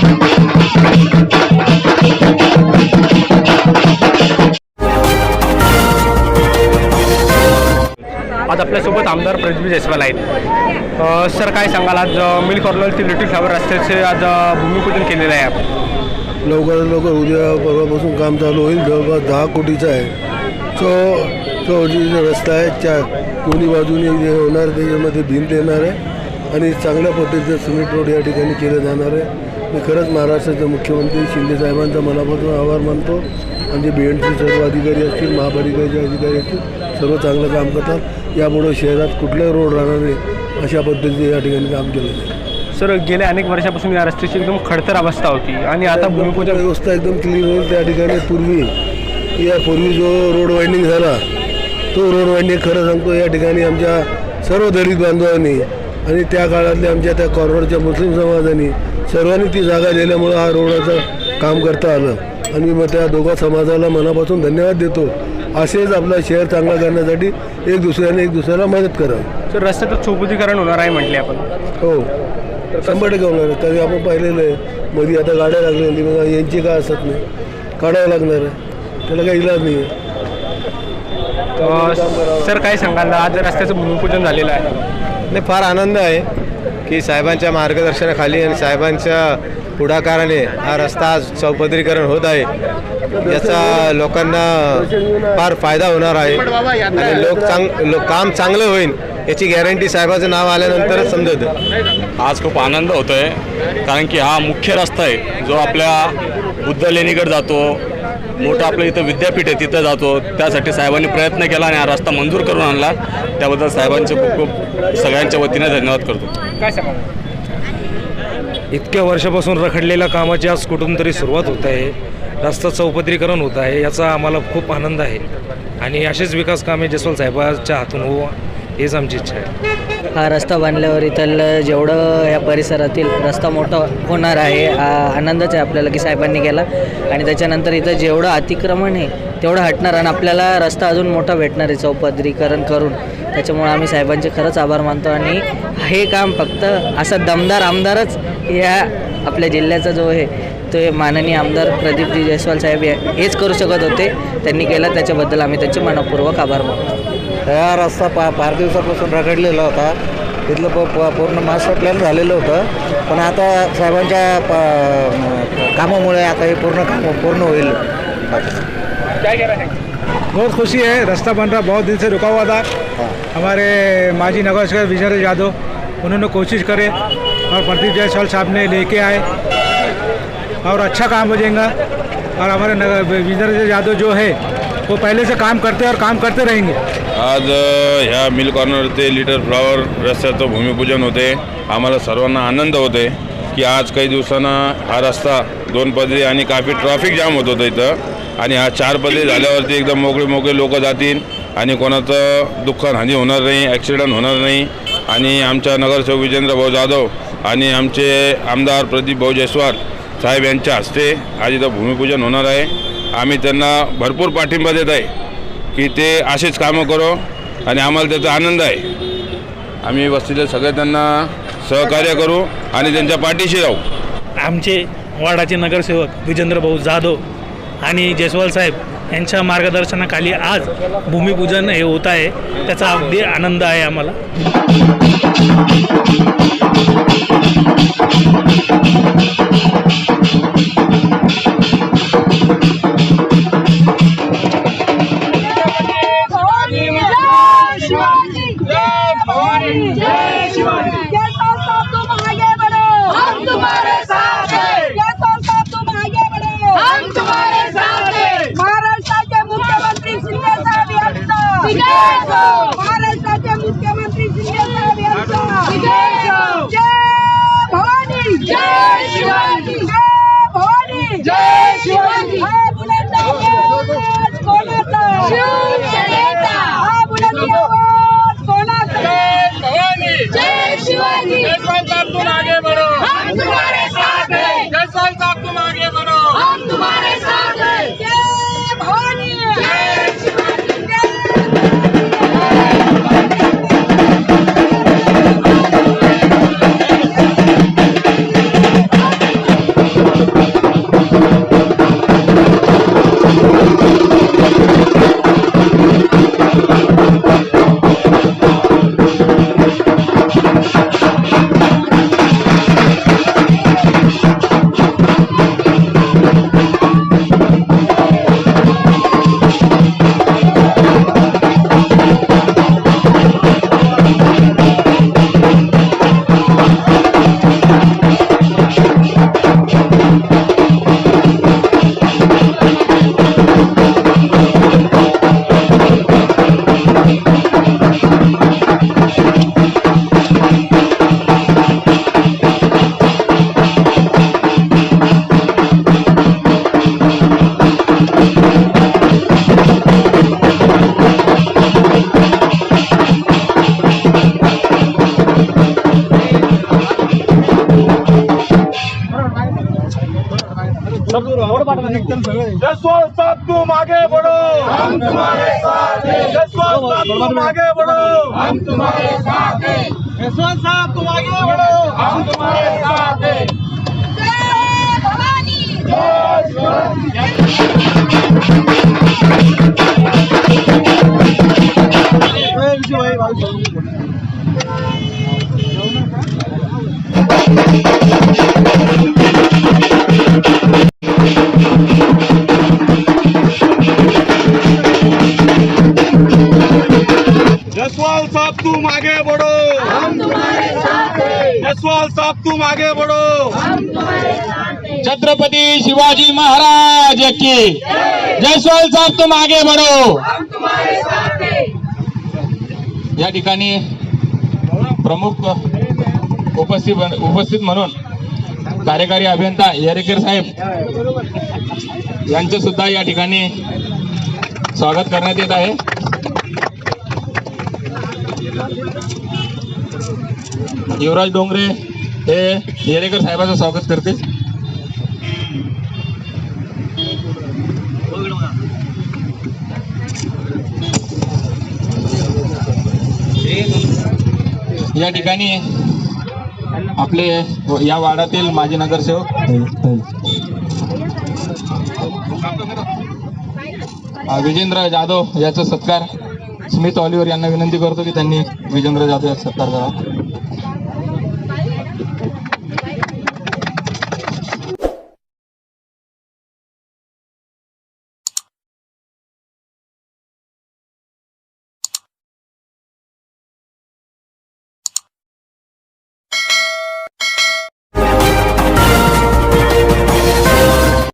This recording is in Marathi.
आज आपल्यासोबत आमदार प्रदीप जयस्वाल आहेत. सर काय सांगाल? आज मिल कॉर्नर ते लिटिल फ्लावर रस्त्याचे आज भूमिपूजन केलेलं आहे. लवकरात लवकर उद्या परवापासून काम चालू होईल. जवळपास दहा कोटीचं आहे. चौ चौजीचा रस्ता आहे चार दोन्ही बाजूने जे होणार त्याच्यामध्ये भिंत येणार आहे. आणि चांगल्या पद्धतीचं सिमेंट रोड या ठिकाणी केलं जाणार आहे. मी खरंच महाराष्ट्राचे मुख्यमंत्री शिंदे साहेबांचा मनापासून आभार मानतो. आणि जे बी एन सी सर्व अधिकारी असतील महापालिकेचे अधिकारी असतील सर्व चांगलं काम करतात. यामुळे शहरात कुठलाही रोड राहणार नाही अशा पद्धतीने या ठिकाणी काम केलं जाईल. सर गेल्या अनेक वर्षापासून या रस्त्याची एकदम खडतर अवस्था होती आणि आता भूमिपूजन व्यवस्था एकदम क्लीन होईल. त्या ठिकाणी पूर्वी या पूर्वी जो रोड वाइंडिंग झाला तो रोड वाइंडिंग खरं सांगतो या ठिकाणी आमच्या सर्व दलित बांधवांनी आणि त्या काळातल्या आमच्या त्या कॉर्नरच्या मुस्लिम समाजाने सर्वांनी ती जागा दिल्यामुळं हा रोडाचं काम करता आलं. आणि मग त्या दोघा समाजाला मनापासून धन्यवाद देतो. असेच आपला शहर चांगला करण्यासाठी एक दुसऱ्याने एक दुसऱ्याला मदत करावी. सर रस्त्याचं चौपदीकरण होणार आहे म्हटले आपण. हो. शंभर टक्के होणार आहे. तरी आपण पाहिलेलं आहे मध्ये आता गाड्या लागलेली बघा यांची काय असत नाही. काढावं लागणार आहे. त्याला काही इलाज नाही आहे. सर काय सांगाल? आज रस्त्याचं भूमिपूजन झालेलं आहे. नाही फार आनंद आहे की साहेबांच्या मार्गदर्शनाखाली आणि साहेबांच्या पुढाकाराने हा रस्ता आज चौपदरीकरण होत आहे. याचा लोकांना फार फायदा होणार आहे आणि लोक चांग लोक काम चांगलं होईल याची गॅरंटी साहेबाचं नाव आल्यानंतरच समजत. आज खूप आनंद होतो आहे कारण की हा मुख्य रस्ता आहे जो आपल्या बुद्ध लेणीकडे जातो मोठं आपलं इथं विद्यापीठ आहे तिथं जातो. त्यासाठी साहेबांनी प्रयत्न केला आणि हा रस्ता मंजूर करून आणला. त्याबद्दल साहेबांचे खूप खूप सगळ्यांच्या वतीने धन्यवाद करतो. काय इतक्या वर्षापासून रखडलेल्या कामाची आज कुठून तरी सुरुवात होत आहे. रस्ता चौपदरीकरण होत आहे याचा आम्हाला खूप आनंद आहे. आणि असेच विकास कामे जसवल साहेबाच्या हातून हो हीच आमची इच्छा आहे. हा रस्ता बांधल्यावर इथलं जेवढं या परिसरातील रस्ता मोठा होणार आहे हा आनंदच आहे आपल्याला की साहेबांनी केला. आणि त्याच्यानंतर इथं जेवढं अतिक्रमण आहे तेवढं हटणार आणि आपल्याला रस्ता अजून मोठा भेटणार आहे चौपदरीकरण करून. त्याच्यामुळे आम्ही साहेबांचे खरंच आभार मानतो आणि हे काम फक्त असा दमदार आमदारच या आपल्या जिल्ह्याचा जो आहे तो हे माननीय आमदार प्रदीपजी जयस्वाल साहेब हेच करू शकत होते. त्यांनी केलं त्याच्याबद्दल आम्ही त्यांचे मनपूर्वक आभार मानतो. हा रस्ता पा फार दिवसापासून रखडलेला होता. तिथलं प प- पूर्ण मास्टर प्लॅन झालेलं होतं. पण आता साहेबांच्या प कामामुळे आता हे पूर्ण काम पूर्ण होईल. काय केलं बहुत खुशी है रास्ता बन रहा बहुत दिन से रुका हुआ था। हमारे माजी नगर सेवक विजय यादव उन्होंने कोशिश करे और प्रदीप जायसवाल साहब ने लेके आए। और अच्छा काम हो जाएगा। और हमारे नगर विजय यादव जो है वो पहले से काम करते हैं और काम करते रहेंगे। आज ह्या मिल कॉर्नर ते लिटर फ्लॉवर रस्त्याचं भूमिपूजन होते. आम्हाला सर्वांना आनंद होते की आज काही दिवसांना हा रस्ता दोन पदरी आणि काफी ट्रॅफिक जाम होत होतं इथं. आणि हा चार पदरी झाल्यावरती एकदम मोकळे मोकळे लोक जातील आणि कोणाचं दुःखहानी होणार नाही ॲक्सिडेंट होणार नाही. आणि आमच्या नगरसेवक विजेंद्र भाऊ जाधव आणि आमचे आमदार प्रदीप भाऊ जयस्वाल साहेब यांच्या हस्ते आज इथं भूमिपूजन होणार आहे. आम्ही त्यांना भरपूर पाठिंबा देत आहे. की ते असेच कामं करो आणि आम्हाला त्याचा आनंद आहे. आम्ही वस्तीतले सगळे त्यांना सहकार्य करू आणि त्यांच्या पाठीशी राहू. आमचे वाडाचे नगरसेवक विजेंद्र भाऊ जाधव आणि जयस्वाल साहेब यांच्या मार्गदर्शनाखाली आज भूमिपूजन हे होत आहे. त्याचा अगदी आनंद आहे आम्हाला. तुम यांचा जसवाल साहब तुम आगे बढ़ो हम तुम्हारे साथ हैं जसवाल साहब तू मागे बढ़ो हम तुम्हारे साथ हैं साहब तुम आगे बढ़ो हम तुम्हारे साथ हैं। जसवाल साहब तुम आगे बढ़ो. छत्रपती शिवाजी महाराज की. जयस्वाल साहब तुम आगे बढ़ो. या ठिकाणी प्रमुख उपस्थित उपस्थित म्हणून कार्यकारी अभियंता येरेकर साहेब यांचे सुद्धा या ठिकाणी स्वागत करण्यात येत आहे. युवराज डोंगरे हे येरेकर साहेबांचं स्वागत करतील या ठिकाणी आपले या वाड्यातील माजी नगरसेवक. विजेंद्र जाधव याचा सत्कार स्मित ऑलिव्हर यांना विनंती करतो की त्यांनी विजेंद्र जाधव याचा सत्कार करावा.